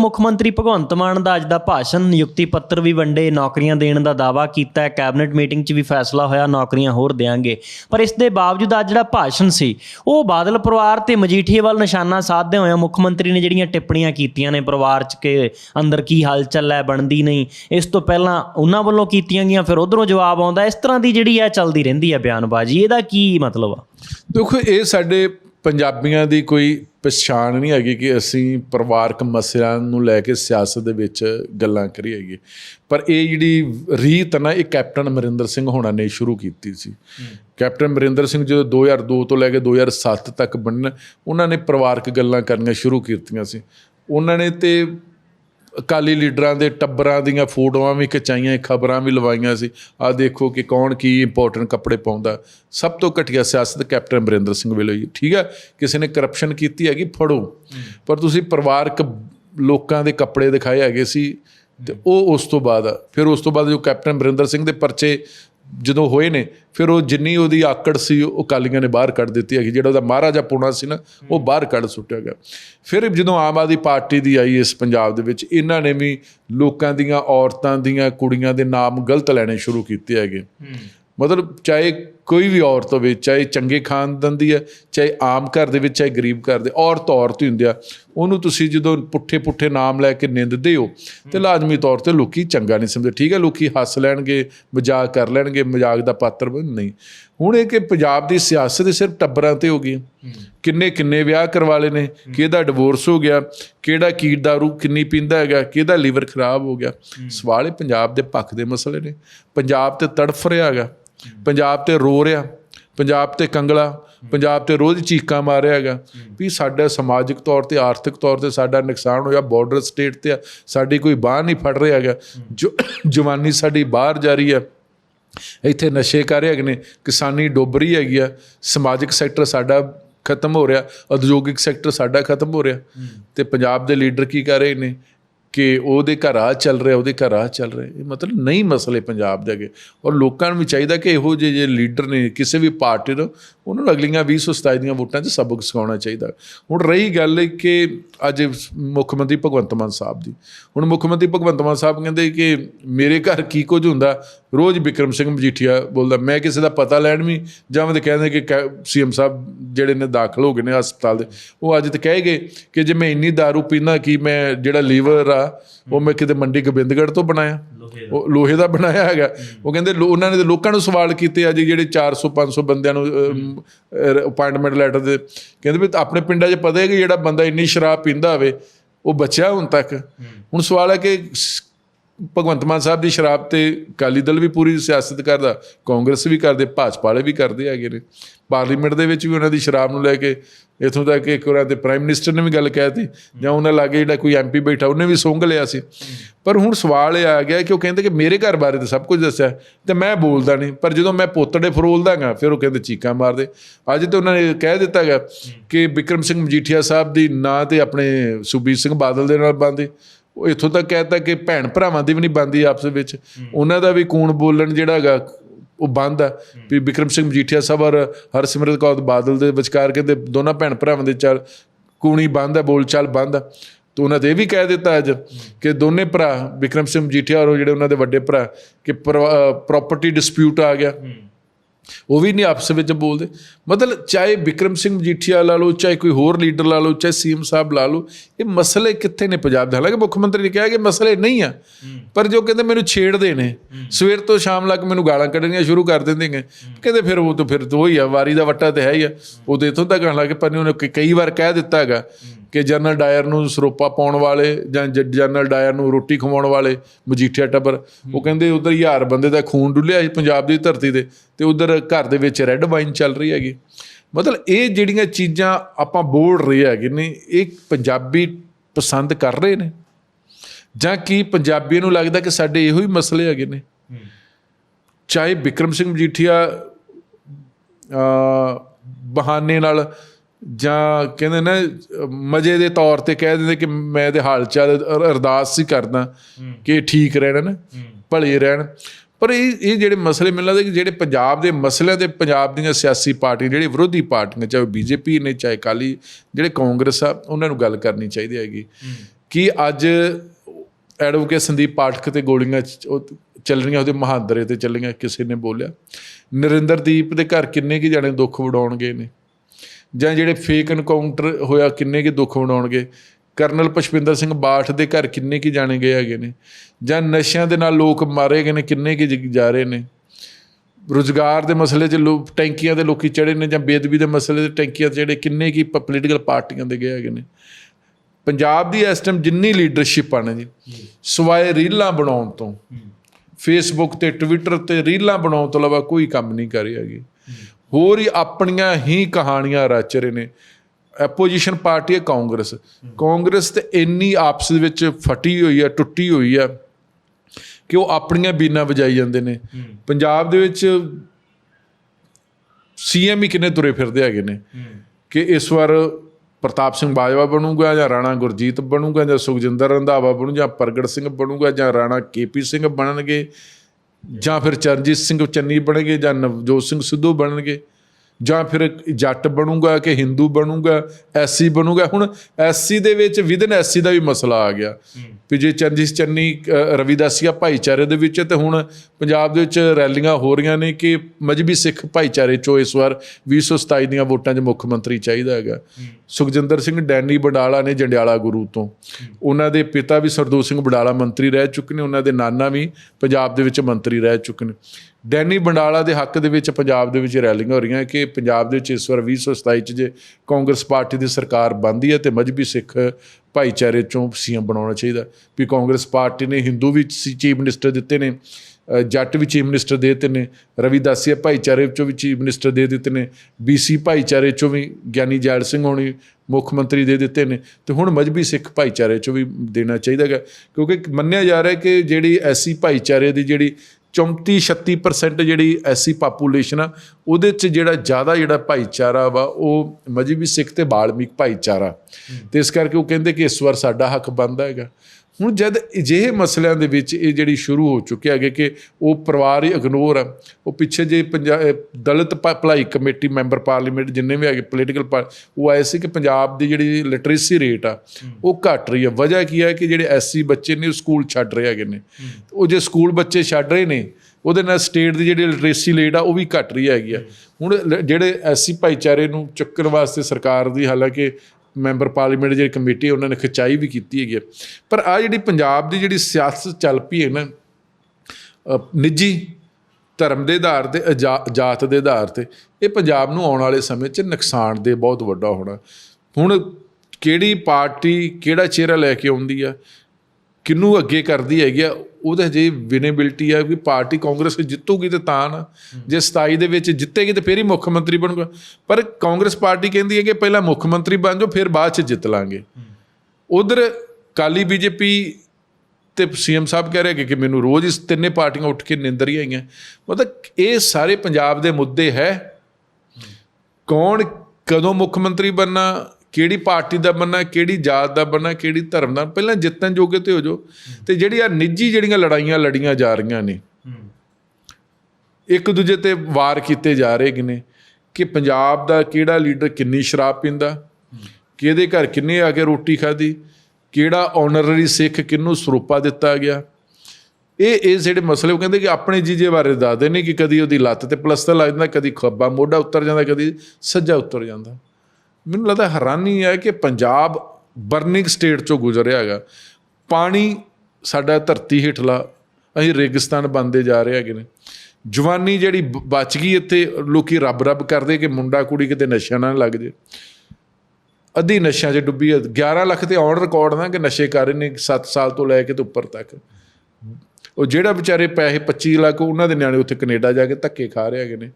ਮੁੱਖ ਮੰਤਰੀ ਭਗਵੰਤ ਮਾਨ ਦਾ ਅੱਜ ਦਾ ਭਾਸ਼ਣ, ਨਿਯੁਕਤੀ ਪੱਤਰ ਵੀ ਵੰਡੇ, ਨੌਕਰੀਆਂ ਦੇਣ ਦਾ ਦਾਅਵਾ ਕੀਤਾ ਹੈ। ਕੈਬਨਿਟ ਮੀਟਿੰਗ 'ਚ ਵੀ ਫੈਸਲਾ ਹੋਇਆ, ਨੌਕਰੀਆਂ ਹੋਰ ਦੇਾਂਗੇ ਪਰ ਇਸ ਦੇ ਬਾਵਜੂਦ ਅੱਜ ਜਿਹੜਾ ਭਾਸ਼ਣ ਸੀ, ਉਹ ਬਾਦਲ ਪਰਿਵਾਰ ਤੇ ਮਜੀਠੀਏ ਵੱਲ ਨਿਸ਼ਾਨਾ ਸਾਧਦੇ ਹੋਏ ਮੁੱਖ ਮੰਤਰੀ ਨੇ ਜਿਹੜੀਆਂ ਟਿੱਪਣੀਆਂ ਕੀਤੀਆਂ ਨੇ ਪਰਿਵਾਰ 'ਚ ਕਿ ਅੰਦਰ ਕੀ ਹਲਚਲ ਹੈ, ਬਣਦੀ ਨਹੀਂ, ਇਸ ਤੋਂ ਪਹਿਲਾਂ ਉਹਨਾਂ ਵੱਲੋਂ ਕੀਤੀਆਂ ਗਈਆਂ, ਫਿਰ ਉਧਰੋਂ ਜਵਾਬ ਆਉਂਦਾ, ਇਸ ਤਰ੍ਹਾਂ ਦੀ ਜਿਹੜੀ ਹੈ ਚੱਲਦੀ ਰਹਿੰਦੀ ਹੈ ਬਿਆਨਬਾਜ਼ੀ, ਇਹਦਾ ਕੀ ਮਤਲਬ ਆ? ਦੇਖੋ, ਇਹ ਸਾਡੇ ਪੰਜਾਬੀਆਂ ਦੀ ਕੋਈ ਪਛਾਣ ਨਹੀਂ ਹੈਗੀ ਕਿ ਅਸੀਂ ਪਰਿਵਾਰਕ ਮਸਲਿਆਂ ਨੂੰ ਲੈ ਕੇ ਸਿਆਸਤ ਦੇ ਵਿੱਚ ਗੱਲਾਂ ਕਰੀ ਕਰੀਏ ਪਰ ਇਹ ਜਿਹੜੀ ਰੀਤ ਨਾ, ਇਹ ਕੈਪਟਨ ਅਮਰਿੰਦਰ ਸਿੰਘ ਹੋਣਾ ਨੇ ਸ਼ੁਰੂ ਕੀਤੀ ਸੀ। ਕੈਪਟਨ ਅਮਰਿੰਦਰ ਸਿੰਘ ਜਦੋਂ 2002 ਤੋਂ ਲੈ ਕੇ 2007 ਤੱਕ ਬਣਨ, ਉਹਨਾਂ ਨੇ ਪਰਿਵਾਰਕ ਗੱਲਾਂ ਕਰਨੀਆਂ ਸ਼ੁਰੂ ਕੀਤੀਆਂ ਸੀ। ਉਹਨਾਂ ਨੇ ਤੇ ਅਕਾਲੀ ਲੀਡਰਾਂ ਦੇ ਟੱਬਰਾਂ ਦੀਆਂ ਫੋਟੋਆਂ ਵੀ ਖਿਚਾਈਆਂ ਖਬਰਾਂ ਵੀ ਲਵਾਈਆਂ ਸੀ। ਆ ਦੇਖੋ ਕਿ ਕੌਣ ਕੀ ਇੰਪੋਰਟੈਂਟ ਕੱਪੜੇ ਪਾਉਂਦਾ। ਸਭ ਤੋਂ ਘਟੀਆ ਸਿਆਸਤ ਕੈਪਟਨ ਅਮਰਿੰਦਰ ਸਿੰਘ ਵੇਲੇ ਹੋਈ ਠੀਕ ਹੈ? ਕਿਸੇ ਨੇ ਕਰਪਸ਼ਨ ਕੀਤੀ ਹੈਗੀ, ਫੜੋ। ਪਰ ਤੁਸੀਂ ਪਰਿਵਾਰਕ ਲੋਕਾਂ ਦੇ ਕੱਪੜੇ ਦਿਖਾਏ ਹੈਗੇ ਸੀ ਤੇ ਉਹ ਉਸ ਤੋਂ ਬਾਅਦ, ਫਿਰ ਉਸ ਤੋਂ ਬਾਅਦ ਜੋ ਕੈਪਟਨ ਅਮਰਿੰਦਰ ਸਿੰਘ ਦੇ ਪਰਚੇ ਜਦੋਂ ਹੋਏ ਨੇ ਫਿਰ ਉਹ ਜਿੰਨੀ ਉਹਦੀ ਆਕੜ ਸੀ ਉਹ ਕਾਲੀਆਂ ਨੇ ਬਾਹਰ ਕੱਢ ਦਿੱਤੀ ਹੈਗੀ। ਜਿਹੜਾ ਉਹਦਾ ਮਹਾਰਾਜਾ ਪੁਣਾ ਸੀ ਨਾ ਉਹ ਬਾਹਰ ਕੱਢ ਸੁੱਟਿਆ ਗਿਆ। ਫਿਰ ਜਦੋਂ ਆਮ ਆਦਮੀ ਪਾਰਟੀ ਦੀ ਆਈ ਇਸ ਪੰਜਾਬ ਦੇ ਵਿੱਚ ਇਹਨਾਂ ਨੇ ਵੀ ਲੋਕਾਂ ਦੀਆਂ ਔਰਤਾਂ ਦੀਆਂ ਕੁੜੀਆਂ ਦੇ ਨਾਮ ਗਲਤ ਲੈਣੇ ਸ਼ੁਰੂ ਕੀਤੇ ਹੈਗੇ। ਮਤਲਬ ਚਾਹੇ ਕੋਈ ਵੀ ਔਰਤ ਹੋਵੇ ਚਾਹੇ ਚੰਗੇ ਖਾਨਦਾਨ ਦੀ ਹੈ ਚਾਹੇ ਆਮ ਘਰ ਦੇ ਵਿੱਚ ਚਾਹੇ ਗਰੀਬ ਘਰ ਦੇ ਔਰਤ ਔਰਤ ਹੀ ਹੁੰਦੀ ਆ। ਉਹਨੂੰ ਤੁਸੀਂ ਜਦੋਂ ਪੁੱਠੇ ਪੁੱਠੇ ਨਾਮ ਲੈ ਕੇ ਨਿੰਦਦੇ ਹੋ ਤੇ ਲਾਜ਼ਮੀ ਤੌਰ ਤੇ ਲੋਕੀ ਚੰਗਾ ਨਹੀਂ ਸਮਝਦੇ। ਠੀਕ ਹੈ ਲੋਕੀ ਹੱਸ ਲੈਣਗੇ ਮਜ਼ਾਕ ਕਰ ਲੈਣਗੇ ਮਜ਼ਾਕ ਦਾ ਪਾਤਰ ਨਹੀਂ। ਹੁਣ ਇਹ ਕਿ ਪੰਜਾਬ ਦੀ ਸਿਆਸਤ ਸਿਰਫ ਟੱਬਰਾਂ ਤੇ ਹੋ ਗਈ ਕਿੰਨੇ ਕਿੰਨੇ ਵਿਆਹ ਕਰਵਾ ਲਏ ਨੇ ਕਿਹਦਾ ਡਿਵੋਰਸ ਹੋ ਗਿਆ ਕਿਹੜਾ ਕੀ ਦਾਰੂ ਕਿੰਨੀ ਪੀਂਦਾ ਹੈਗਾ ਕਿਹਦਾ ਲੀਵਰ ਖਰਾਬ ਹੋ ਗਿਆ। ਸਵਾਲ ਇਹ ਪੰਜਾਬ ਦੇ ਪੱਖ ਦੇ ਮਸਲੇ ਨੇ। ਪੰਜਾਬ ਤੇ ਤੜਫ ਰਿਹਾ ਹੈਗਾ। ਪੰਜਾਬ ਤੇ ਰੋ ਰਿਹਾ ਪੰਜਾਬ ਤੇ ਕੰਗਲਾ ਪੰਜਾਬ ਤੇ ਰੋਜ਼ ਚੀਕਾਂ ਮਾਰ ਰਿਹਾ ਹੈਗਾ ਵੀ ਸਾਡਾ ਸਮਾਜਿਕ ਤੌਰ ਤੇ ਆਰਥਿਕ ਤੌਰ ਤੇ ਸਾਡਾ ਨੁਕਸਾਨ ਹੋਇਆ ਬਾਰਡਰ ਸਟੇਟ ਤੇ ਆ, ਸਾਡੀ ਕੋਈ ਬਾਹ ਨਹੀਂ ਫੜ ਰਿਹਾ ਹੈਗਾ। ਜੋ ਜਵਾਨੀ ਸਾਡੀ ਬਾਹਰ ਜਾ ਰਹੀ ਹੈ ਇੱਥੇ ਨਸ਼ੇ ਕਰ ਰਹੇ ਹੈਗੇ ਨੇ ਕਿਸਾਨੀ ਡੁੱਬ ਰਹੀ ਹੈਗੀ ਆ ਸਮਾਜਿਕ ਸੈਕਟਰ ਸਾਡਾ ਖਤਮ ਹੋ ਰਿਹਾ ਉਦਯੋਗਿਕ ਸੈਕਟਰ ਸਾਡਾ ਖਤਮ ਹੋ ਰਿਹਾ ਤੇ ਪੰਜਾਬ ਦੇ ਲੀਡਰ ਕੀ ਕਰ ਰਹੇ ਨੇ? ਕਿ ਉਹਦੇ ਘਰ ਆ ਚੱਲ ਰਿਹਾ, ਉਹਦੇ ਘਰ ਆ ਚੱਲ ਰਿਹਾ। ਇਹ ਮਤਲਬ ਨਹੀਂ ਮਸਲੇ ਪੰਜਾਬ ਦੇ ਅੱਗੇ ਔਰ ਲੋਕਾਂ ਨੂੰ ਵੀ ਚਾਹੀਦਾ ਕਿ ਇਹੋ ਜਿਹੇ ਜੇ ਲੀਡਰ ਨੇ, ਕਿਸੇ ਵੀ ਪਾਰਟੀ ਨੂੰ, ਉਹਨਾਂ ਨੂੰ ਅਗਲੀਆਂ 2027 ਦੀਆਂ ਵੋਟਾਂ 'ਚ ਸਬਕ ਸਿਖਾਉਣਾ ਚਾਹੀਦਾ। ਹੁਣ ਰਹੀ ਗੱਲ ਕਿ ਅੱਜ ਮੁੱਖ ਮੰਤਰੀ ਭਗਵੰਤ ਮਾਨ ਸਾਹਿਬ ਦੀ। ਹੁਣ ਮੁੱਖ ਮੰਤਰੀ ਭਗਵੰਤ ਮਾਨ ਸਾਹਿਬ ਕਹਿੰਦੇ ਕਿ ਮੇਰੇ ਘਰ ਕੀ ਕੁਝ ਹੁੰਦਾ ਰੋਜ਼ ਵਿਕਰਮ ਸਿੰਘ ਮਜੀਠੀਆ ਬੋਲਦਾ ਮੈਂ ਕਿਸੇ ਦਾ ਪਤਾ ਲੈਣ ਵੀ ਜਾਵਾਂ ਤੇ ਕਹਿੰਦੇ ਕਿ ਸੀਐਮ ਸਾਹਿਬ ਜਿਹੜੇ ਨੇ ਦਾਖਲ ਹੋ ਗਏ ਨੇ ਹਸਪਤਾਲ ਦੇ ਉਹ ਅੱਜ ਤੇ ਕਹੇ ਗਏ ਕਿ ਜੇ ਮੈਂ ਇੰਨੀ दारू ਪੀਂਦਾ ਕਿ ਮੈਂ ਜਿਹੜਾ ਲੀਵਰ ਆ ਉਹ ਮੈਂ ਕਿਤੇ ਮੰਡੀ ਗੋਬਿੰਦਗੜ੍ਹ ਤੋਂ ਬਣਾਇਆ। ਉਹ ਲੋਹੇ ਦਾ ਬਣਾਇਆ ਹੈਗਾ। ਉਹ ਕਹਿੰਦੇ ਉਹਨਾਂ ਨੇ ਲੋਕਾਂ ਨੂੰ ਸਵਾਲ ਕੀਤੇ ਆ ਜੀ ਜਿਹੜੇ 400 500 ਬੰਦਿਆਂ ਨੂੰ ਅਪਾਇੰਟਮੈਂਟ ਲੈਟਰ ਦੇ। ਕਹਿੰਦੇ ਵੀ ਆਪਣੇ ਪਿੰਡਾਂ 'ਚ ਪਤਾ ਹੈ ਕਿ ਜਿਹੜਾ ਬੰਦਾ ਇੰਨੀ ਸ਼ਰਾਬ ਪੀਂਦਾ ਹੋਵੇ ਉਹ ਬਚਿਆ ਹੁਣ ਤੱਕ। ਹੁਣ ਸਵਾਲ ਹੈ ਕਿ ਭਗਵੰਤ ਮਾਨ ਸਾਹਿਬ ਦੀ ਸ਼ਰਾਬ ਤੇ ਅਕਾਲੀ ਦਲ ਵੀ ਪੂਰੀ ਸਿਆਸਤ ਕਰਦਾ, ਕਾਂਗਰਸ ਵੀ ਕਰਦੇ, ਭਾਜਪਾ ਵਾਲੇ ਵੀ ਕਰਦੇ ਹੈਗੇ ਨੇ। ਪਾਰਲੀਮੈਂਟ ਦੇ ਵਿੱਚ ਵੀ ਉਹਨਾਂ ਦੀ ਸ਼ਰਾਬ ਨੂੰ ਲੈ ਕੇ ਇਥੋਂ ਤੱਕ ਕਿ ਉਹਨਾਂ ਦੇ ਪ੍ਰਾਈਮ ਮਿਨਿਸਟਰ ਨੇ ਵੀ ਗੱਲ ਕਹਿਤੀ ਜਾਂ ਉਹਨਾਂ ਲਾਗੇ ਜਿਹੜਾ ਕੋਈ ਐਮਪੀ ਬੈਠਾ, ਉਹਨੇ ਵੀ ਸੁੰਘ ਲਿਆ ਸੀ। ਪਰ ਹੁਣ ਸਵਾਲ ਇਹ ਆ ਗਿਆ ਕਿ ਉਹ ਕਹਿੰਦੇ ਕਿ ਮੇਰੇ ਘਰ ਬਾਰੇ ਤਾਂ ਸਭ ਕੁਝ ਦੱਸਿਆ ਤੇ ਮੈਂ ਬੋਲਦਾ ਨਹੀਂ। ਪਰ ਜਦੋਂ ਮੈਂ ਪੋਤੜੇ ਫਰੋਲਦਾਗਾ ਫਿਰ ਉਹ ਕਹਿੰਦੇ ਚੀਕਾਂ ਮਾਰਦੇ। ਅੱਜ ਤੇ ਉਹਨਾਂ ਨੇ ਕਹਿ ਦਿੱਤਾ ਗਿਆ ਕਿ ਵਿਕਰਮ ਸਿੰਘ ਮਜੀਠੀਆ ਸਾਹਿਬ ਦੀ ਨਾਂ ਤੇ ਆਪਣੇ ਸੁਬੀਰ ਸਿੰਘ ਬਾਦਲ ਦੇ ਨਾਲ ਬੰਦੇ ਉਹ ਇੱਥੋਂ ਤੱਕ ਕਹਿਤਾ ਕਿ ਭੈਣ ਭਰਾਵਾਂ ਦੀ ਵੀ ਨਹੀਂ ਬੰਦੀ ਆਪਸ ਵਿੱਚ। ਉਹਨਾਂ ਦਾ ਵੀ ਕੂਣ ਬੋਲਣ ਜਿਹੜਾ ਹੈਗਾ, ਉਹ ਬੰਦ ਆ। ਵੀ ਵਿਕਰਮ ਸਿੰਘ ਮਜੀਠੀਆ ਸਾਹਿਬ ਔਰ ਹਰਸਿਮਰਤ ਕੌਰ ਬਾਦਲ ਦੇ ਵਿਚਕਾਰ ਕਹਿੰਦੇ ਦੋਨਾਂ ਭੈਣ ਭਰਾਵਾਂ ਦੇ ਚੱਲ ਕੂਣੀ ਬੰਦ ਆ, ਬੋਲਚਾਲ ਬੰਦ ਆ। ਤੇ ਉਹਨਾਂ ਤੇ ਇਹ ਵੀ ਕਹਿ ਦਿੱਤਾ ਅੱਜ ਕਿ ਦੋਨੇ ਭਰਾ, ਵਿਕਰਮ ਸਿੰਘ ਮਜੀਠੀਆ ਔਰ ਜਿਹੜੇ ਉਹਨਾਂ ਦੇ ਵੱਡੇ ਭਰਾ, ਕਿ ਪ੍ਰਾਪਰਟੀ ਡਿਸਪਿਊਟ ਆ ਗਿਆ। ਉਹ ਵੀ ਨਹੀਂ ਆਪਸ ਵਿੱਚ ਬੋਲਦੇ। ਮਤਲਬ ਚਾਹੇ ਵਿਕਰਮ ਸਿੰਘ ਮਜੀਠੀਆ ਲਾ ਲਓ ਚਾਹੇ ਕੋਈ ਹੋਰ ਲੀਡਰ ਲਾ ਲਓ ਚਾਹੇ ਸੀਐਮ ਸਾਹਿਬ ਲਾ ਲਓ ਇਹ ਮਸਲੇ ਕਿੱਥੇ ਨੇ ਪੰਜਾਬ ਦੇ? ਹਾਲਾਂਕਿ ਮੁੱਖ ਮੰਤਰੀ ਨੇ ਕਿਹਾ ਕਿ ਮਸਲੇ ਨਹੀਂ ਆ ਪਰ ਜੋ ਕਹਿੰਦੇ ਮੈਨੂੰ ਛੇੜਦੇ ਨੇ ਸਵੇਰ ਤੋਂ ਸ਼ਾਮ ਤੱਕ ਮੈਨੂੰ ਗਾਲਾਂ ਕੱਢਣੀਆਂ ਸ਼ੁਰੂ ਕਰ ਦਿੰਦੇ ਨੇ। ਕਹਿੰਦੇ ਫਿਰ ਉਹ ਤਾਂ ਫਿਰ ਤਾਂ ਉਹੀ ਆ ਵਾਰੀ ਦਾ ਵੱਟਾ ਤੇ ਹੈ ਹੀ ਆ। ਉਹ ਤੇ ਇਥੋਂ ਤੱਕ ਹਾਲਾਂਕਿ ਪਰ ਉਹਨੇ ਕਈ ਵਾਰ ਕਹਿ ਦਿੱਤਾ ਹੈਗਾ ਕਿ ਜਨਰਲ ਡਾਇਰ ਨੂੰ ਸਰੋਪਾ ਪਾਉਣ ਵਾਲੇ ਜਾਂ ਜਨਰਲ ਡਾਇਰ ਨੂੰ ਰੋਟੀ ਖਵਾਉਣ ਵਾਲੇ ਮਜੀਠੀਆ ਟੱਬਰ ਉਹ ਕਹਿੰਦੇ ਉਧਰ ਹਜ਼ਾਰ ਬੰਦੇ ਦਾ ਖੂਨ ਡੁੱਲਿਆ ਸੀ ਪੰਜਾਬ ਦੀ ਧਰਤੀ ਤੇ ਤੇ ਉਧਰ ਘਰ ਦੇ ਵਿੱਚ ਰੈੱਡ ਵਾਈਨ ਚੱਲ ਰਹੀ ਹੈਗੀ। ਮਤਲਬ ਇਹ ਜਿਹੜੀਆਂ ਚੀਜ਼ਾਂ ਆਪਾਂ ਬੋਲ ਰਹੇ ਹੈਗੇ ਨੇ ਇਹ ਪੰਜਾਬੀ ਪਸੰਦ ਕਰ ਰਹੇ ਨੇ। ਜਾਂ ਕੀ ਪੰਜਾਬੀਆਂ ਨੂੰ ਲੱਗਦਾ ਕਿ ਸਾਡੇ ਇਹੋ ਹੀ ਮਸਲੇ ਹੈਗੇ ਨੇ। ਚਾਹੇ ਵਿਕਰਮ ਸਿੰਘ ਮਜੀਠੀਆ ਬਹਾਨੇ ਨਾਲ ਜਾਂ ਕਹਿੰਦੇ ਨਾ ਮਜੇ ਦੇ ਤੌਰ ਤੇ ਕਹਿ ਦਿੰਦੇ ਕਿ ਮੈਂ ਇਹਦੇ ਹਾਲ ਚਾਲ ਅਰ- ਅਰਦਾਸ ਹੀ ਕਰਦਾ ਕਿ ਠੀਕ ਰਹਿਣ ਭਲੇ ਰਹਿਣ। ਪਰ ਇਹ ਇਹ ਜਿਹੜੇ ਮਸਲੇ ਮੈਨੂੰ ਲੱਗਦਾ ਕਿ ਜਿਹੜੇ ਪੰਜਾਬ ਦੇ ਮਸਲਿਆਂ ਦੇ ਪੰਜਾਬ ਦੀਆਂ ਸਿਆਸੀ ਪਾਰਟੀਆਂ ਜਿਹੜੇ ਵਿਰੋਧੀ ਪਾਰਟੀਆਂ ਚਾਹੇ ਬੀਜੇਪੀ ਨੇ ਚਾਹੇ ਕਾਲੀ ਜਿਹੜੇ ਕਾਂਗਰਸ ਆ ਉਹਨਾਂ ਨੂੰ ਗੱਲ ਕਰਨੀ ਚਾਹੀਦੀ ਹੈਗੀ। ਕਿ ਅੱਜ ਐਡਵੋਕੇਟ ਸੰਦੀਪ ਪਾਠਕ ਤੇ ਗੋਲੀਆਂ ਚੱਲ ਰਹੀਆਂ ਉਹਦੇ ਮਹਾਂਦਰੇ ਤੇ ਚੱਲੀਆਂ ਕਿਸੇ ਨੇ ਬੋਲਿਆ। ਨਰਿੰਦਰਦੀਪ ਦੇ ਘਰ ਕਿੰਨੇ ਕੀ ਜਾਣੇ ਦੁੱਖ ਵਡਾਉਣਗੇ ਨੇ ਜਾਂ ਜਿਹੜੇ ਫੇਕ ਐਨਕਾਊਂਟਰ ਹੋਇਆ ਕਿੰਨੇ ਕੀ ਦੁੱਖ ਵਡਾਉਣਗੇ ਕਰਨਲ ਪੁਸ਼ਪਿੰਦਰ ਸਿੰਘ ਬਾਠ ਦੇ ਘਰ ਕਿੰਨੇ ਕੀ ਜਾਣੇ ਗਏ ਹੈਗੇ ਨੇ? ਜਾਂ ਨਸ਼ਿਆਂ ਦੇ ਨਾਲ ਲੋਕ ਮਾਰੇ ਗਏ ਨੇ ਕਿੰਨੇ ਕੀ ਜ- ਰਹੇ ਨੇ? ਰੁਜ਼ਗਾਰ ਦੇ ਮਸਲੇ 'ਚ ਲੋਕ ਟੈਂਕੀਆਂ ਦੇ ਲੋਕੀ ਚੜੇ ਨੇ ਜਾਂ ਬੇਦਬੀ ਦੇ ਮਸਲੇ ਤੇ ਟੈਂਕੀਆਂ 'ਤੇ ਜਿਹੜੇ ਕਿੰਨੇ ਕੀ ਪੋਲੀਟੀਕਲ ਪਾਰਟੀਆਂ ਦੇ ਗਏ ਹੈਗੇ ਨੇ? ਪੰਜਾਬ ਦੀ ਇਸ ਟਾਈਮ ਜਿੰਨੀ ਲੀਡਰਸ਼ਿਪ ਆ ਨਾ ਜੀ ਸਵਾਏ ਰੀਲਾਂ ਬਣਾਉਣ ਤੋਂ। ਫੇਸਬੁੱਕ ਤੇ ਟਵਿੱਟਰ ਤੇ ਰੀਲਾਂ ਬਣਾਉਣ ਤੋਂ ਇਲਾਵਾ ਕੋਈ ਕੰਮ ਨਹੀਂ ਕਰ ਰਹੀ ਹੈਗੀ। ਹੋਰ ਹੀ ਆਪਣੀਆਂ ਹੀ ਕਹਾਣੀਆਂ ਰਚ ਰਹੇ ਨੇ। ਐਪੋਜੀਸ਼ਨ ਪਾਰਟੀ ਹੈ ਕਾਂਗਰਸ। ਕਾਂਗਰਸ ਤੇ ਇੰਨੀ ਆਪਸ ਦੇ ਵਿੱਚ ਫਟੀ ਹੋਈ ਹੈ ਟੁੱਟੀ ਹੋਈ ਹੈ ਕਿ ਉਹ ਆਪਣੀਆਂ ਬੀਨਾਂ ਵਜਾਈ ਜਾਂਦੇ ਨੇ। ਪੰਜਾਬ ਦੇ ਵਿੱਚ ਸੀਐਮ ਹੀ ਕਿੰਨੇ ਤੁਰੇ ਫਿਰਦੇ ਹੈਗੇ ਨੇ। ਕਿ ਇਸ ਵਾਰ ਪ੍ਰਤਾਪ ਸਿੰਘ ਬਾਜਵਾ ਬਣੂਗਾ ਜਾਂ ਰਾਣਾ ਗੁਰਜੀਤ ਬਣੂਗਾ ਜਾਂ ਸੁਖਜਿੰਦਰ ਰੰਧਾਵਾ ਬਣੂ ਜਾਂ ਪ੍ਰਗਟ ਸਿੰਘ ਬਣੂਗਾ ਜਾਂ ਰਾਣਾ ਕੇਪੀ ਸਿੰਘ ਬਣਨਗੇ। ਜਾਂ ਫਿਰ ਚਰਨਜੀਤ ਸਿੰਘ ਚੰਨੀ ਬਣਨਗੇ ਜਾਂ ਨਵਜੋਤ ਸਿੰਘ ਸਿੱਧੂ ਬਣਨਗੇ ਜਾਂ ਫਿਰ ਜੱਟ ਬਣੂਗਾ ਕਿ ਹਿੰਦੂ ਬਣੂਗਾ ਐਸਸੀ ਬਣੂਗਾ। ਹੁਣ ਐਸਸੀ ਦੇ ਵਿੱਚ ਵਿਦਨ ਐਸਸੀ ਦਾ ਵੀ ਮਸਲਾ ਆ ਗਿਆ। ਵੀ ਜੇ ਚਰਨਜੀਤ ਚੰਨੀ ਰਵਿਦਾਸੀਆ ਭਾਈਚਾਰੇ ਦੇ ਵਿੱਚ ਹੈ ਤੇ ਹੁਣ ਪੰਜਾਬ ਦੇ ਵਿੱਚ ਰੈਲੀਆਂ ਹੋ ਰਹੀਆਂ ਨੇ ਕਿ ਮਜਬੀ ਸਿੱਖ ਭਾਈਚਾਰੇ ਚੋਂ ਇਸ ਵਾਰ 2027 ਦੀਆਂ ਵੋਟਾਂ 'ਚ ਮੁੱਖ ਮੰਤਰੀ ਚਾਹੀਦਾ ਹੈਗਾ। ਸੁਖਜਿੰਦਰ ਸਿੰਘ ਡੈਨੀ ਬਡਾਲਾ ਨੇ ਜੰਡਿਆਲਾ ਗੁਰੂ ਤੋਂ। ਉਹਨਾਂ ਦੇ ਪਿਤਾ ਵੀ ਸਰਦੂਲ ਸਿੰਘ ਬਡਾਲਾ ਮੰਤਰੀ ਰਹਿ ਚੁੱਕੇ ਨੇ, ਉਹਨਾਂ ਦੇ ਨਾਨਾ ਵੀ ਪੰਜਾਬ ਦੇ ਵਿੱਚ ਮੰਤਰੀ ਰਹਿ ਚੁੱਕੇ ਨੇ। ਡੈਨੀ ਬੰਡਾਲਾ ਦੇ ਹੱਕ ਦੇ ਵਿੱਚ ਪੰਜਾਬ ਦੇ ਵਿੱਚ ਰੈਲੀਆਂ ਹੋ ਰਹੀਆਂ ਕਿ ਪੰਜਾਬ ਦੇ ਵਿੱਚ ਇਸ ਵਾਰ 2027 ਚ ਜੇ ਕਾਂਗਰਸ ਪਾਰਟੀ ਦੀ ਸਰਕਾਰ ਬਣਦੀ ਹੈ ਤੇ ਮਜਬੀ ਸਿੱਖ ਭਾਈਚਾਰੇ ਚੋਂ ਸੀਐਮ ਬਣਾਉਣਾ ਚਾਹੀਦਾ। ਵੀ ਕਾਂਗਰਸ ਪਾਰਟੀ ਨੇ ਹਿੰਦੂ ਵੀ ਚੀਫ ਮਿਨਿਸਟਰ ਦਿੱਤੇ ਨੇ ਜੱਟ ਵੀ ਚੀਫ ਮਿਨਿਸਟਰ ਦੇ ਦਿੱਤੇ ਨੇ ਰਵਿਦਾਸੀਆ ਭਾਈਚਾਰੇ ਚੋਂ ਵੀ ਚੀਫ ਮਿਨਿਸਟਰ ਦੇ ਦਿੱਤੇ ਨੇ ਬੀਸੀ ਭਾਈਚਾਰੇ ਚੋਂ ਵੀ ਗਿਆਨੀ ਜੈਲ ਸਿੰਘ ਹੋਣੀ ਮੁੱਖ ਮੰਤਰੀ ਦੇ ਦਿੱਤੇ ਨੇ, ਤੇ ਹੁਣ ਮਜਬੀ ਸਿੱਖ ਭਾਈਚਾਰੇ ਚੋਂ ਵੀ ਦੇਣਾ ਚਾਹੀਦਾ ਹੈਗਾ। ਕਿਉਂਕਿ ਮੰਨਿਆ ਜਾ ਰਿਹਾ ਕਿ ਜਿਹੜੀ ਐਸੀ ਭਾਈਚਾਰੇ ਦੀ ਜਿਹੜੀ 34 36% ਜਿਹੜੀ ਐਸੀ ਪਾਪੂਲੇਸ਼ਨ ਆ, ਉਹਦੇ ਚ ਜਿਹੜਾ ਜ਼ਿਆਦਾ ਜਿਹੜਾ ਭਾਈਚਾਰਾ ਵਾ, ਉਹ ਮਜਬੀ ਸਿੱਖ ਤੇ ਬਾਲਮੀਕ ਭਾਈਚਾਰਾ। ਤੇ ਇਸ ਕਰਕੇ ਉਹ ਕਹਿੰਦੇ ਕਿ ਇਸ ਵਾਰ ਸਾਡਾ ਹੱਕ ਬਣਦਾ ਹੈਗਾ। ਹੁਣ ਜਦ ਅਜਿਹੇ ਮਸਲਿਆਂ ਦੇ ਵਿੱਚ ਇਹ ਜਿਹੜੀ ਸ਼ੁਰੂ ਹੋ ਚੁੱਕਿਆ ਹੈਗੇ ਕਿ ਉਹ ਪਰਿਵਾਰ ਹੀ ਇਗਨੋਰ ਆ, ਉਹ ਪਿੱਛੇ ਜੇ ਪੰਜਾ- ਦਲਿਤ ਭ- ਭਲਾਈ ਕਮੇਟੀ ਮੈਂਬਰ ਪਾਰਲੀਮੈਂਟ ਜਿੰਨੇ ਵੀ ਹੈਗੇ ਪੋਲੀਟੀਕਲ ਉਹ ਆਏ ਸੀ ਕਿ ਪੰਜਾਬ ਦੀ ਜਿਹੜੀ ਲਿਟਰੇਸੀ ਰੇਟ ਆ, ਉਹ ਘਟ ਰਹੀ ਆ। ਵਜ੍ਹਾ ਕੀ ਹੈ ਕਿ ਜਿਹੜੇ ਐਸਸੀ ਬੱਚੇ ਨੇ ਉਹ ਸਕੂਲ ਛੱਡ ਰਹੇ ਹੈਗੇ ਨੇ। ਉਹ ਜੇ ਸਕੂਲ ਬੱਚੇ ਛੱਡ ਰਹੇ ਨੇ, ਉਹਦੇ ਨਾਲ ਸਟੇਟ ਦੀ ਜਿਹੜੀ ਲਿਟਰੇਸੀ ਰੇਟ ਆ, ਉਹ ਵੀ ਘਟ ਰਹੀ ਹੈਗੀ ਆ। ਹੁਣ ਲ- ਜਿਹੜੇ ਐਸਸੀ ਭਾਈਚਾਰੇ ਨੂੰ ਚੁੱਕਣ ਵਾਸਤੇ ਸਰਕਾਰ ਦੀ ਹਾਲਾਂਕਿ ਮੈਂਬਰ ਪਾਰਲੀਮੈਂਟ ਜਿਹੜੀ ਕਮੇਟੀ ਹੈ, ਉਹਨਾਂ ਨੇ ਖਿਚਾਈ ਵੀ ਕੀਤੀ ਹੈਗੀ ਹੈ। ਪਰ ਆ ਜਿਹੜੀ ਪੰਜਾਬ ਦੀ ਜਿਹੜੀ ਸਿਆਸਤ ਚੱਲ ਪਈ ਹੈ ਨਾ ਨਿੱਜੀ ਧਰਮ ਦੇ ਆਧਾਰ ਤੇ ਅਜਾ- ਜਾਤ ਦੇ ਆਧਾਰ ਤੇ ਇਹ ਪੰਜਾਬ ਨੂੰ ਆਉਣ ਵਾਲੇ ਸਮੇਂ 'ਚ ਨੁਕਸਾਨ ਦੇ ਬਹੁਤ ਵੱਡਾ ਹੋਣਾ ਹੁਣ ਕਿਹੜੀ ਪਾਰਟੀ ਕਿਹੜਾ ਚਿਹਰਾ ਲੈ ਕੇ ਆਉਂਦੀ ਆ ਕਿਹਨੂੰ ਅੱਗੇ ਕਰਦੀ ਹੈਗੀ ਆ ਉਹਦਾ ਜੇ ਵਿਨੇਬਿਲਟੀ ਆ ਵੀ ਪਾਰਟੀ ਕਾਂਗਰਸ ਜਿੱਤੂਗੀ ਤੇ ਤਾਂ ਨਾ। ਜੇ 27 ਦੇ ਵਿੱਚ ਜਿੱਤੇਗੀ ਤੇ ਫੇਰ ਹੀ ਮੁੱਖ ਮੰਤਰੀ ਬਣੂਗਾ। ਪਰ ਕਾਂਗਰਸ ਪਾਰਟੀ ਕਹਿੰਦੀ ਹੈ ਕਿ ਪਹਿਲਾਂ ਮੁੱਖ ਮੰਤਰੀ ਬਣ ਜਾਓ ਫਿਰ ਬਾਅਦ ਚ ਜਿੱਤ ਲਾਂਗੇ। ਉਧਰ ਕਾਲੀ ਬੀਜੇਪੀ ਤੇ ਸੀਐਮ ਸਾਹਿਬ ਕਹਿ ਰਹੇ ਕਿ- ਕਿ ਮੈਨੂੰ ਰੋਜ਼ ਇਸ ਤਿੰਨੇ ਪਾਰਟੀਆਂ ਉੱਠ ਕੇ ਨਿੰਦਰ ਹੀ ਆਈਆਂ। ਮਤਲਬ ਇਹ ਸਾਰੇ ਪੰਜਾਬ ਦੇ ਮੁੱਦੇ ਹੈ। ਕੌਣ ਕਦੋਂ ਮੁੱਖ ਮੰਤਰੀ ਬਣਨਾ ਕਿਹੜੀ ਪਾਰਟੀ ਦਾ ਬਣਨਾ ਕਿਹੜੀ ਜਾਤ ਦਾ ਬਣਨਾ ਕਿਹੜੀ ਧਰਮ ਦਾ, ਪਹਿਲਾਂ ਜਿੱਤਣ ਜੋਗੇ ਤੇ ਹੋ ਜਾਓ। ਤੇ ਜਿਹੜੀ ਆ ਨਿੱਜੀ ਜਿਹੜੀਆਂ ਲੜਾਈਆਂ ਲੜੀਆਂ ਜਾ ਰਹੀਆਂ ਨੇ, ਇੱਕ ਦੂਜੇ ਤੇ ਵਾਰ ਕੀਤੇ ਜਾ ਰਹੇ ਨੇ ਕਿ ਪੰਜਾਬ ਦਾ ਕਿਹੜਾ ਲੀਡਰ ਕਿੰਨੀ ਸ਼ਰਾਬ ਪੀਂਦਾ, ਕਿਹਦੇ ਘਰ ਕਿੰਨੇ ਆ ਕੇ ਰੋਟੀ ਖਾਦੀ ਕਿਹੜਾ ਆਨਰਰੀ ਸਿੱਖ ਕਿਹਨੂੰ ਸਰੂਪਾ ਦਿੱਤਾ ਗਿਆ। ਇਹ ਇਹ ਜਿਹੜੇ ਮਸਲੇ, ਉਹ ਕਹਿੰਦੇ ਕਿ ਆਪਣੇ ਜੀਜੇ ਬਾਰੇ ਦੱਸਦੇ ਨੇ ਕਿ ਕਦੀ ਉਹਦੀ ਲੱਤ ਤੇ ਪਲਸਤਰ ਲੱਗ ਜਾਂਦਾ, ਕਦੀ ਖੱਬਾ ਮੋਢਾ ਉੱਤਰ ਜਾਂਦਾ, ਕਦੀ ਸੱਜਾ ਉੱਤਰ ਜਾਂਦਾ। ਮੈਨੂੰ ਲੱਗਦਾ ਹੈਰਾਨੀ ਹੈ ਕਿ ਪੰਜਾਬ ਬਰਨਿੰਗ ਸਟੇਟ ਚੋਂ ਗੁਜ਼ਰਿਆ ਹੈਗਾ। ਪਾਣੀ ਸਾਡਾ ਧਰਤੀ ਹੇਠਲਾ, ਅਸੀਂ ਰੇਗਿਸਤਾਨ ਬਣਦੇ ਜਾ ਰਹੇ ਹੈਗੇ ਨੇ। ਜਵਾਨੀ ਜਿਹੜੀ ਬਚ ਗਈ ਇੱਥੇ, ਲੋਕੀ ਰੱਬ ਰੱਬ ਕਰਦੇ ਕਿ ਮੁੰਡਾ ਕੁੜੀ ਕਿਤੇ ਨਸ਼ਿਆਂ ਨਾਲ ਲੱਗ ਜੇ। ਅੱਧੀ ਨਸ਼ਿਆਂ 'ਚ ਡੁੱਬੀ ਹੈ। 11 ਲੱਖ ਤੇ ਔਨ ਰਿਕਾਰਡ ਨਾ ਕਿ ਨਸ਼ੇ ਕਰ ਰਹੇ ਨੇ 7 ਸਾਲ ਤੋਂ ਲੈ ਕੇ ਤੇ ਉੱਪਰ ਤੱਕ। ਉਹ ਜਿਹੜਾ ਵਿਚਾਰੇ ਪੈਸੇ 25 ਲੱਖ, ਉਹਨਾਂ ਦੇ ਨਿਆਣੇ ਉੱਥੇ ਕੈਨੇਡਾ ਜਾ ਕੇ ਧੱਕੇ ਖਾ ਰਹੇ ਹੈਗੇ ਨੇ।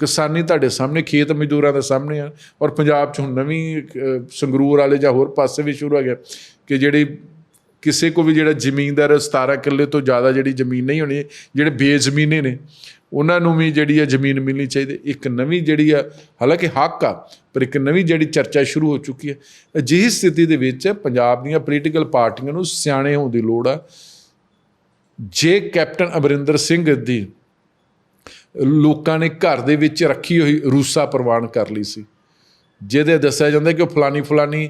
ਕਿਸਾਨੀ ਤੁਹਾਡੇ ਸਾਹਮਣੇ, ਖੇਤ ਮਜ਼ਦੂਰਾਂ ਦੇ ਸਾਹਮਣੇ ਆ। ਔਰ ਪੰਜਾਬ 'ਚ ਹੁਣ ਨਵੀਂ ਸੰਗਰੂਰ ਵਾਲੇ ਜਾਂ ਹੋਰ ਪਾਸੇ ਵੀ ਸ਼ੁਰੂ ਹੋ ਗਿਆ ਕਿ ਜਿਹੜੀ ਕਿਸੇ ਕੋ ਵੀ ਜਿਹੜਾ ਜ਼ਮੀਨਦਾਰ 17 ਕਿੱਲੇ ਤੋਂ ਜ਼ਿਆਦਾ ਜਿਹੜੀ ਜ਼ਮੀਨ ਨਹੀਂ ਹੋਣੀ, ਜਿਹੜੇ ਬੇਜ਼ਮੀਨੇ ਨੇ, ਉਹਨਾਂ ਨੂੰ ਵੀ ਜਿਹੜੀ ਆ ਜ਼ਮੀਨ ਮਿਲਣੀ ਚਾਹੀਦੀ। ਇੱਕ ਨਵੀਂ ਜਿਹੜੀ ਆ, ਹਾਲਾਂਕਿ ਹੱਕ ਆ, ਪਰ ਇੱਕ ਨਵੀਂ ਜਿਹੜੀ ਚਰਚਾ ਸ਼ੁਰੂ ਹੋ ਚੁੱਕੀ ਹੈ ਅਜਿਹੀ ਸਥਿਤੀ ਦੇ ਵਿੱਚ ਪੰਜਾਬ ਦੀਆਂ ਪੋਲੀਟੀਕਲ ਪਾਰਟੀਆਂ ਨੂੰ ਸਿਆਣੇ ਹੋਣ ਦੀ ਲੋੜ ਆ। ਜੇ ਕੈਪਟਨ ਅਮਰਿੰਦਰ ਸਿੰਘ ਦੀ ਲੋਕਾਂ ਨੇ ਘਰ ਦੇ ਵਿੱਚ ਰੱਖੀ ਹੋਈ ਰੂਸਾ ਪ੍ਰਵਾਨ ਕਰ ਲਈ ਸੀ। ਜਿਹਦੇ ਦੱਸਿਆ ਜਾਂਦਾ ਕਿ ਉਹ ਫਲਾਨੀ ਫਲਾਨੀ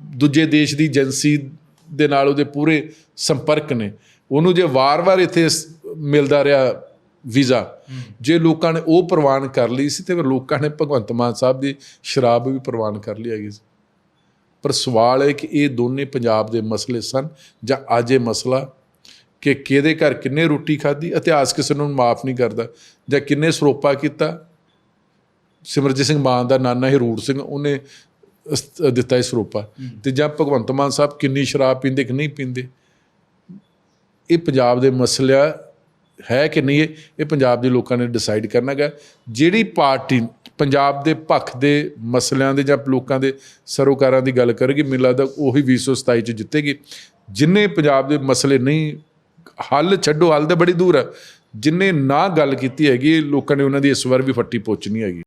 ਦੂਜੇ ਦੇਸ਼ ਦੀ ਏਜੰਸੀ ਦੇ ਨਾਲ ਉਹਦੇ ਪੂਰੇ ਸੰਪਰਕ ਨੇ। ਉਹਨੂੰ ਜੇ ਵਾਰ-ਵਾਰ ਇੱਥੇ ਮਿਲਦਾ ਰਿਹਾ ਵੀਜ਼ਾ, ਜੇ ਲੋਕਾਂ ਨੇ ਉਹ ਪ੍ਰਵਾਨ ਕਰ ਲਈ ਸੀ ਤੇ ਫਿਰ ਲੋਕਾਂ ਨੇ ਭਗਵੰਤ ਮਾਨ ਸਾਹਿਬ ਦੀ ਸ਼ਰਾਬ ਵੀ ਪ੍ਰਵਾਨ ਕਰ ਲਈ ਹੈਗੀ ਸੀ। ਪਰ ਸਵਾਲ ਹੈ ਕਿ ਇਹ ਦੋਨੇ ਪੰਜਾਬ ਦੇ ਮਸਲੇ ਸਨ ਜਾਂ ਅੱਜ ਇਹ ਮਸਲਾ ਕਿ ਕਿਹਦੇ ਘਰ ਕਿੰਨੇ ਰੋਟੀ ਖਾਧੀ ਇਤਿਹਾਸ ਕਿਸੇ ਨੂੰ ਮਾਫ ਨਹੀਂ ਕਰਦਾ। ਜਾਂ ਕਿੰਨੇ ਸਰੋਪਾ ਕੀਤਾ। ਸਿਮਰਜੀਤ ਸਿੰਘ ਮਾਨ ਦਾ ਨਾਨਾ ਹੀ ਰੂੜ ਸਿੰਘ ਉਹਨੇ ਦਿੱਤਾ ਇਹ ਸਰੋਪਾ। ਤੇ ਜਾਂ ਭਗਵੰਤ ਮਾਨ ਸਾਹਿਬ ਕਿੰਨੀ ਸ਼ਰਾਬ ਪੀਂਦੇ ਕਿ ਨਹੀਂ ਪੀਂਦੇ। ਇਹ ਪੰਜਾਬ ਦੇ ਮਸਲਾ ਹੈ ਕਿ ਨਹੀਂ ਇਹ ਪੰਜਾਬ ਦੇ ਲੋਕਾਂ ਨੇ ਡਿਸਾਈਡ ਕਰਨਾ ਗਾ ਜਿਹੜੀ ਪਾਰਟੀ ਪੰਜਾਬ ਦੇ ਪੱਖ ਦੇ ਮਸਲਿਆਂ ਦੇ ਜਾਂ ਲੋਕਾਂ ਦੇ ਸਰੋਕਾਰਾਂ ਦੀ ਗੱਲ ਕਰੇਗੀ ਮੈਨੂੰ ਲੱਗਦਾ ਉਹੀ 2027 ਚ ਜਿੱਤੇਗੀ। ਜਿੰਨੇ ਪੰਜਾਬ ਦੇ ਮਸਲੇ ਨਹੀਂ ਹੱਲ ਛੱਡੋ, ਹੱਲ ਤਾਂ ਬੜੀ ਦੂਰ ਹੈ। ਜਿੰਨੇ ਨਾ ਗੱਲ ਕੀਤੀ ਹੈਗੀ, ਲੋਕਾਂ ਨੇ ਉਹਨਾਂ ਦੀ ਇਸ ਵਾਰ ਵੀ ਫੱਟੀ ਪੋਚਣੀ ਹੈਗੀ।